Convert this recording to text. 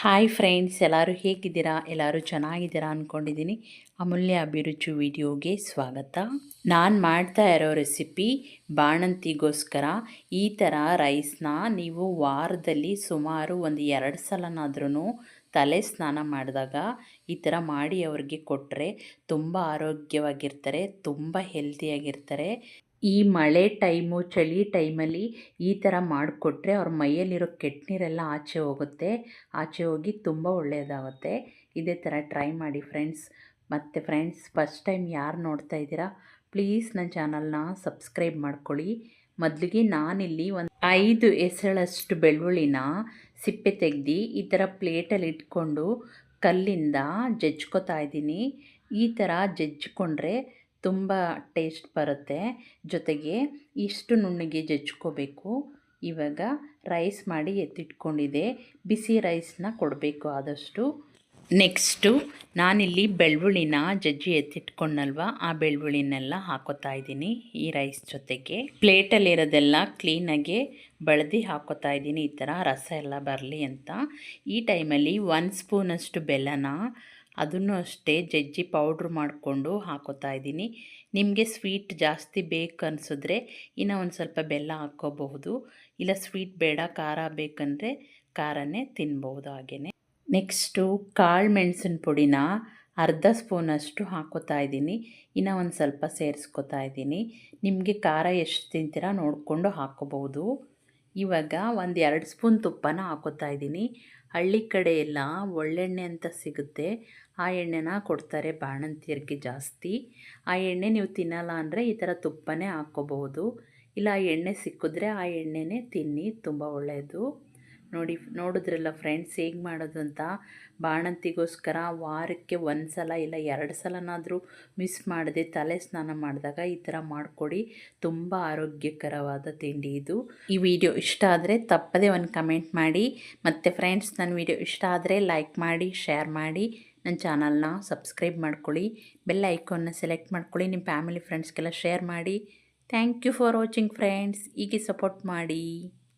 Hi friends ಎಲ್ಲರೂ ಹೇಗಿದ್ದೀರಾ? ಎಲ್ಲರೂ ಚೆನ್ನಾಗಿದ್ದೀರಾ ಅಂದ್ಕೊಂಡಿದ್ದೀನಿ ಅಮೂಲ್ಯ ಅಭಿರುಚಿ ವಿಡಿಯೋಗೆ ಸ್ವಾಗತ. ನಾನು ಮಾಡ್ತಾ ಇರೋ ರೆಸಿಪಿ ಬಾಣಂತಿಗೋಸ್ಕರ ಈ ಥರ ರೈಸ್ನ ನೀವು ವಾರದಲ್ಲಿ ಸುಮಾರು ಒಂದು ಎರಡು ಸಲನಾದ್ರೂ ತಲೆ ಸ್ನಾನ ಮಾಡಿದಾಗ ಈ ಥರ ಮಾಡಿ ಅವ್ರಿಗೆ ಕೊಟ್ಟರೆ ತುಂಬ ಆರೋಗ್ಯವಾಗಿರ್ತಾರೆ, ತುಂಬ ಹೆಲ್ತಿಯಾಗಿರ್ತಾರೆ ಈ ಮಳೆ ಟೈಮು, ಚಳಿ ಟೈಮಲ್ಲಿ ಈ ಥರ ಮಾಡಿಕೊಟ್ರೆ ಅವ್ರ ಮೈಯಲ್ಲಿರೋ ಕೆಟ್ಟ ನೀರೆಲ್ಲ ಆಚೆ ಹೋಗುತ್ತೆ. ಆಚೆ ಹೋಗಿ ತುಂಬ ಒಳ್ಳೆಯದಾಗುತ್ತೆ. ಇದೇ ಥರ ಟ್ರೈ ಮಾಡಿ ಫ್ರೆಂಡ್ಸ್. ಮತ್ತು ಫ್ರೆಂಡ್ಸ್, ಫಸ್ಟ್ ಟೈಮ್ ಯಾರು ನೋಡ್ತಾ ಇದ್ದೀರಾ, ಪ್ಲೀಸ್ ನನ್ನ ಚಾನಲ್ನ ಸಬ್ಸ್ಕ್ರೈಬ್ ಮಾಡ್ಕೊಳ್ಳಿ. ಮೊದಲಿಗೆ ನಾನಿಲ್ಲಿ ಒಂದು ಐದು ಎಸಳಷ್ಟು ಬೆಳ್ಳುಳ್ಳಿನ ಸಿಪ್ಪೆ ತೆಗ್ದು ಈ ಥರ ಪ್ಲೇಟಲ್ಲಿ ಇಟ್ಕೊಂಡು ಕಲ್ಲಿಂದ ಜಜ್ಕೋತಾ ಇದ್ದೀನಿ. ಈ ಥರ ಜಜ್ಜಿಕೊಂಡ್ರೆ ತುಂಬ ಟೇಸ್ಟ್ ಬರುತ್ತೆ. ಜೊತೆಗೆ ಇಷ್ಟು ನುಣ್ಣಗೆ ಜಜ್ಕೋಬೇಕು. ಇವಾಗ ರೈಸ್ ಮಾಡಿ ಎತ್ತಿಟ್ಕೊಂಡಿದೆ. ಬಿಸಿ ರೈಸ್ನ ಕೊಡಬೇಕು ಆದಷ್ಟು. ನೆಕ್ಸ್ಟು ನಾನಿಲ್ಲಿ ಬೆಳ್ಳುಳ್ಳಿನ ಜಜ್ಜಿ ಎತ್ತಿಟ್ಕೊಂಡಲ್ವ, ಆ ಬೆಳ್ಳುಳ್ಳಿನೆಲ್ಲ ಹಾಕೋತಾ ಇದ್ದೀನಿ ಈ ರೈಸ್ ಜೊತೆಗೆ. ಪ್ಲೇಟಲ್ಲಿರೋದೆಲ್ಲ ಕ್ಲೀನಾಗೆ ಬಳದಿ ಹಾಕೋತಾ ಇದ್ದೀನಿ. ಈ ಥರ ರಸ ಎಲ್ಲ ಬರಲಿ ಅಂತ. ಈ ಟೈಮಲ್ಲಿ ಒಂದು ಸ್ಪೂನಷ್ಟು ಬೆಲ್ಲನ ಅದನ್ನು ಅಷ್ಟೇ ಜಜ್ಜಿ ಪೌಡ್ರ್ ಮಾಡಿಕೊಂಡು ಹಾಕೋತಾ ಇದ್ದೀನಿ. ನಿಮಗೆ ಸ್ವೀಟ್ ಜಾಸ್ತಿ ಬೇಕು ಅನಿಸಿದ್ರೆ ಇನ್ನೂ ಒಂದು ಸ್ವಲ್ಪ ಬೆಲ್ಲ ಹಾಕ್ಕೋಬಹುದು. ಇಲ್ಲ ಸ್ವೀಟ್ ಬೇಡ, ಖಾರ ಬೇಕಂದರೆ ಖಾರನೇ ತಿನ್ಬೋದು ಹಾಗೆಯೇ ನೆಕ್ಸ್ಟು ಕಾಳು ಮೆಣಸಿನ ಪುಡಿನ ಅರ್ಧ ಸ್ಪೂನಷ್ಟು ಹಾಕೋತಾ ಇದ್ದೀನಿ. ಇನ್ನೂ ಒಂದು ಸ್ವಲ್ಪ ಸೇರಿಸ್ಕೊತಾ ಇದ್ದೀನಿ. ನಿಮಗೆ ಖಾರ ಎಷ್ಟು ತಿಂತೀರಾ ನೋಡಿಕೊಂಡು ಹಾಕೋಬಹುದು ಇವಾಗ ಒಂದು ಎರಡು ಸ್ಪೂನ್ ತುಪ್ಪನ ಹಾಕೋತಾ ಇದ್ದೀನಿ. ಹಳ್ಳಿ ಕಡೆ ಎಲ್ಲ ಒಳ್ಳೆಣ್ಣೆ ಅಂತ ಸಿಗುತ್ತೆ. ಆ ಎಣ್ಣೆನ ಕೊಡ್ತಾರೆ ಬಾಣಂತಿಯರಿಗೆ ಜಾಸ್ತಿ. ಆ ಎಣ್ಣೆ ನೀವು ತಿನ್ನಲ್ಲ ಅಂದರೆ ಈ ಥರ ತುಪ್ಪನೇ ಹಾಕ್ಕೋಬಹುದು ಇಲ್ಲ, ಆ ಎಣ್ಣೆ ಸಿಕ್ಕಿದ್ರೆ ಆ ಎಣ್ಣೆನೇ ತಿನ್ನಿ, ತುಂಬ ಒಳ್ಳೆಯದು. ನೋಡಿ ನೋಡಿದ್ರಲ್ಲ ಫ್ರೆಂಡ್ಸ್ ಹೇಗೆ ಮಾಡೋದು ಅಂತ? ಬಾಣಂತಿಗೋಸ್ಕರ ವಾರಕ್ಕೆ ಒಂದು ಸಲ ಇಲ್ಲ ಎರಡು ಸಲನಾದರೂ ಮಿಸ್ ಮಾಡದೆ ತಲೆ ಸ್ನಾನ ಮಾಡಿದಾಗ ಈ ಥರ ಮಾಡಿಕೊಡಿ. ತುಂಬ ಆರೋಗ್ಯಕರವಾದ ತಿಂಡಿ ಇದು. ಈ ವಿಡಿಯೋ ಇಷ್ಟ ಆದರೆ ತಪ್ಪದೇ ಒಂದು ಕಮೆಂಟ್ ಮಾಡಿ. ಮತ್ತು ಫ್ರೆಂಡ್ಸ್ ನನ್ನ ವಿಡಿಯೋ ಇಷ್ಟ ಆದರೆ ಲೈಕ್ ಮಾಡಿ ಶೇರ್ ಮಾಡಿ. ನನ್ನ ಚಾನಲ್ನ ಸಬ್ಸ್ಕ್ರೈಬ್ ಮಾಡ್ಕೊಳ್ಳಿ ಬೆಲ್ ಐಕಾನ್ನ ಸೆಲೆಕ್ಟ್ ಮಾಡ್ಕೊಳ್ಳಿ ನಿಮ್ಮ ಫ್ಯಾಮಿಲಿ ಫ್ರೆಂಡ್ಸ್ಗೆಲ್ಲ ಶೇರ್ ಮಾಡಿ. Thank you for watching friends ಹೀಗೆ ಸಪೋರ್ಟ್ ಮಾಡಿ.